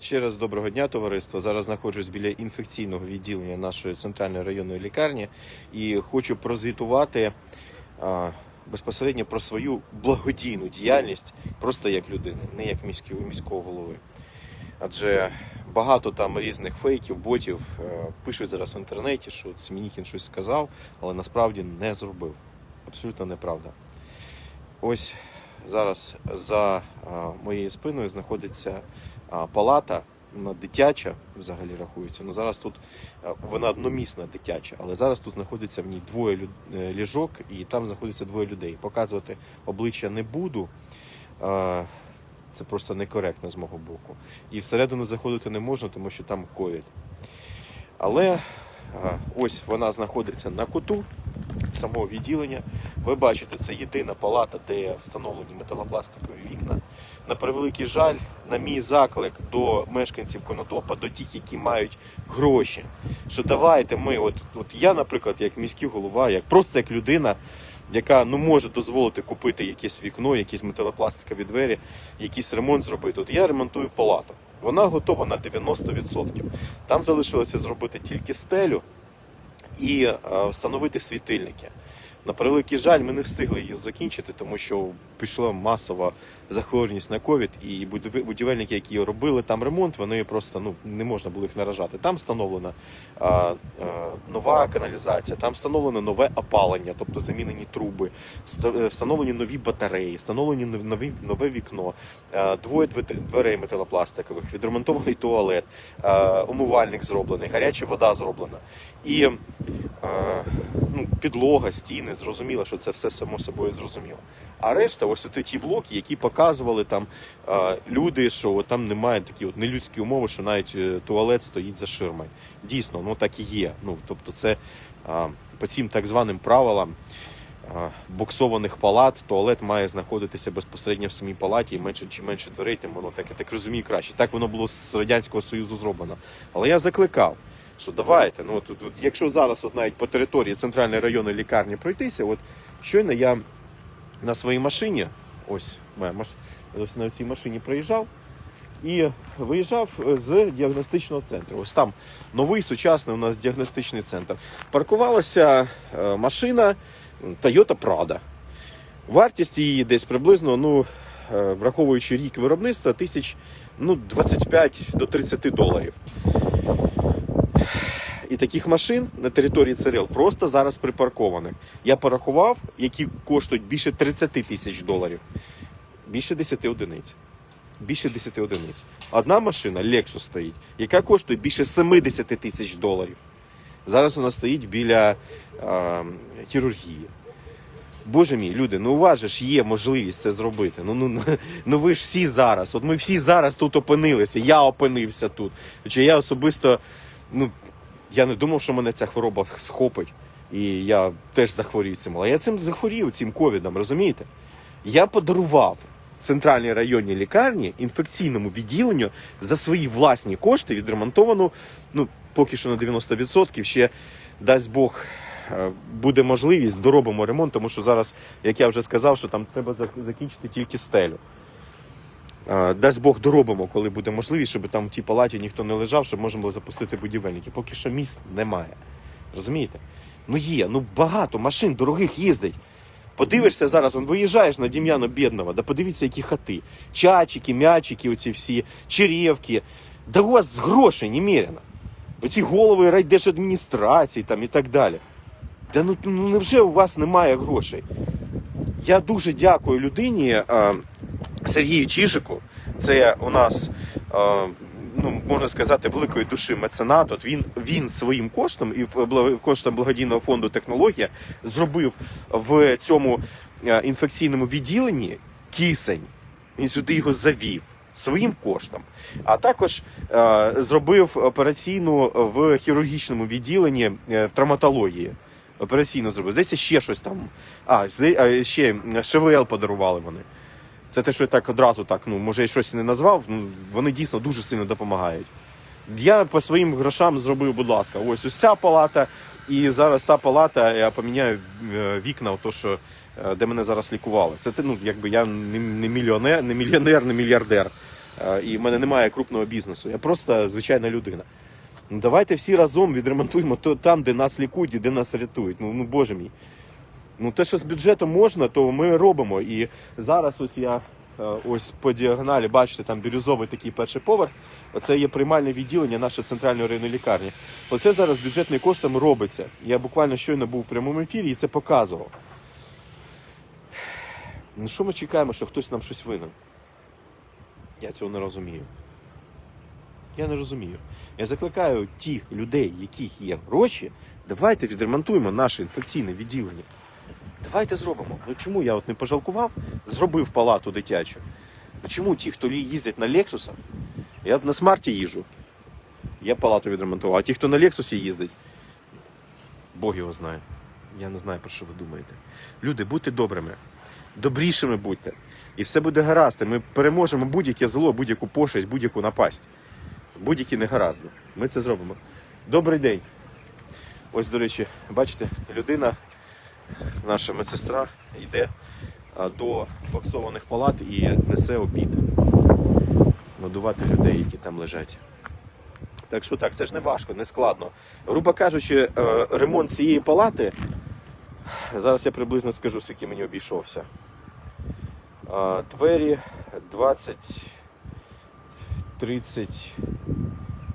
Ще раз доброго дня, товариство. Зараз знаходжусь біля інфекційного відділення нашої центральної районної лікарні і хочу прозвітувати а, безпосередньо про свою благодійну діяльність, просто як людини, не як міського, міського голови. Адже багато там різних фейків, ботів е, пишуть зараз в інтернеті, що Семенихін щось сказав, але насправді не зробив. Абсолютно неправда. Ось зараз за а, моєю спиною знаходиться палата, вона дитяча взагалі рахується. Ну зараз тут вона одномісна дитяча, але зараз тут знаходиться в ній двоє е, ліжок, і там знаходиться двоє людей. Показувати обличчя не буду. Це просто некоректно з мого боку. І всередину заходити не можна, тому що там ковід. Але ось вона знаходиться на куту самого відділення. Ви бачите, це єдина палата, де встановлені металопластикові вікна. На превеликий жаль, на мій заклик до мешканців Конотопа, до тих, які мають гроші. Що давайте ми, от, от я, наприклад, як міський голова, як просто як людина, яка ну може дозволити купити якесь вікно, якісь металопластикові двері, якийсь ремонт зробити. От я ремонтую палату. Вона готова на 90%. Там залишилося зробити тільки стелю і е, встановити світильники. На превеликий жаль, ми не встигли її закінчити, тому що пішла масова захворюваність на ковід, і будівельники, які робили там ремонт, вони просто ну не можна було їх наражати. Там встановлена а, а, нова каналізація, там встановлено нове опалення, тобто замінені труби, е, встановлені нові батареї, встановлені нові нове вікно, а, двоє дверей металопластикових, відремонтований туалет, а, умивальник зроблений, гаряча вода зроблена. І е, ну, підлога, стіни, зрозуміло, що це все само собою зрозуміло. А решта, ось от ті блоки, які показували там люди, що от там немає такі от нелюдські умови, що навіть е, туалет стоїть за ширмою. Дійсно, ну так і є. Ну тобто, це по цим так званим правилам. Боксованих палат, туалет має знаходитися безпосередньо в самій палаті, і менше чим менше дверей, тим воно так, я так розумію краще. Так воно було з Радянського Союзу зроблено. Але я закликав, що давайте, ну от, от, якщо зараз от навіть по території центральної районної лікарні пройтися, от щойно я на своїй машині, ось моя маш... ось на цій машині проїжджав і виїжджав з діагностичного центру. Ось там новий сучасний у нас діагностичний центр. Паркувалася е, машина Toyota Prada. Вартість її десь приблизно, ну, е, враховуючи рік виробництва, тисяч ну, 25 до 30 доларів. І таких машин на території ЦРЛ просто зараз припаркованих. Я порахував, які коштують більше 30 тисяч доларів. Більше 10 одиниць. Більше 10 одиниць. Одна машина Lexus стоїть, яка коштує більше 70 тисяч доларів. Зараз вона стоїть біля е, хірургії. Боже мій, люди, ну у вас ж є можливість це зробити. Ну, ну, ну ви ж всі зараз. От ми всі зараз тут опинилися. Я опинився тут. Хоча я особисто, ну, я не думав, що мене ця хвороба схопить. І я теж захворів цим. Але я цим захворів, цим ковідом, розумієте? Я подарував центральній районній лікарні інфекційному відділенню за свої власні кошти відремонтовану, ну, поки що на 90%, ще дасть Бог. е, Буде можливість, доробимо ремонт, тому що зараз, як я вже сказав, що там треба зак- закінчити тільки стелю. Дасть Бог доробимо, коли буде можливість, щоб там в тій палаті ніхто не лежав, щоб можна було запустити будівельники. Поки що місць немає. Розумієте? Ну є, ну багато машин дорогих їздить. Подивишся зараз, он виїжджаєш на Дім'яна Бідного, да подивіться, які хати. Чачики, м'ячики, оці всі, черевки. Да у вас грошей немерено. Оці голови райдержадміністрації там і так далі. Да ну, ну невже у вас немає грошей? Я дуже дякую людині Сергію Чижику. Це у нас, е, ну можна сказати, великої душі меценат. От він, він своїм коштом і коштом благодійного фонду технологія зробив в цьому е, інфекційному відділенні кисень. Він сюди його завів. Своїм коштом, а також е, зробив операційну в хірургічному відділенні е, в травматології. Операційно зробив. Здається, ще щось там. А, ще ШВЛ подарували вони. Це те, що я так одразу так, ну, може, я щось не назвав, ну, вони дійсно дуже сильно допомагають. Я по своїм грошам зробив, будь ласка, ось ось ця палата, і зараз та палата, я поміняю е, вікна, то, що, е, де мене зараз лікували. Це ну, якби я не, не мільйонер, не мільйонер, не мільярдер. е, і в мене немає крупного бізнесу. Я просто звичайна людина. Ну давайте всі разом відремонтуємо то там, де нас лікують і де нас рятують. Ну, ну боже мій. Ну те, що з бюджетом можна, то ми робимо. І зараз ось я е, ось по діагоналі, бачите, там бірюзовий такий перший поверх. Оце є приймальне відділення нашої центральної районної лікарні. Оце зараз бюджетним коштом робиться. Я буквально щойно був в прямому ефірі і це показував. Ну що ми чекаємо, що хтось нам щось винен? Я цього не розумію. Я не розумію. Я закликаю тих людей, яких є гроші, давайте відремонтуємо наше інфекційне відділення. Давайте зробимо. Ну чому я от не пожалкував, зробив палату дитячу. Ну чому ті, хто їздять на Лексусах, я на смарті їжу. Я палату відремонтував, а ті, хто на Лексусі їздить, Бог його знає. Я не знаю, про що ви думаєте. Люди, будьте добрими, добрішими будьте. І все буде гаразд. Ми переможемо будь-яке зло, будь-яку пошесть, будь-яку напасть. Будь-які негаразди. Ми це зробимо. Добрий день. Ось, до речі, бачите, людина, наша медсестра, йде до боксованих палат і несе обід. Годувати людей, які там лежать. Так що так, це ж не важко, не складно. Грубо кажучи, е, ремонт цієї палати. Зараз я приблизно скажу, скільки мені обійшовся. Двері 20, 30,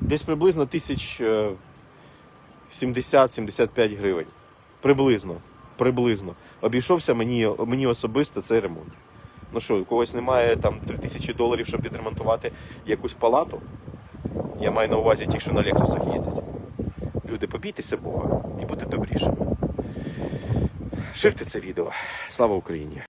десь приблизно тисяч е, 70-75 гривень. Приблизно. Приблизно. Обійшовся мені, мені особисто цей ремонт. Ну що, у когось немає там 3 тисячі доларів, щоб відремонтувати якусь палату. Я маю на увазі ті, що на Лексусах їздять. Люди, побійтеся Бога і будьте добрішими. Ширте це відео. Слава Україні!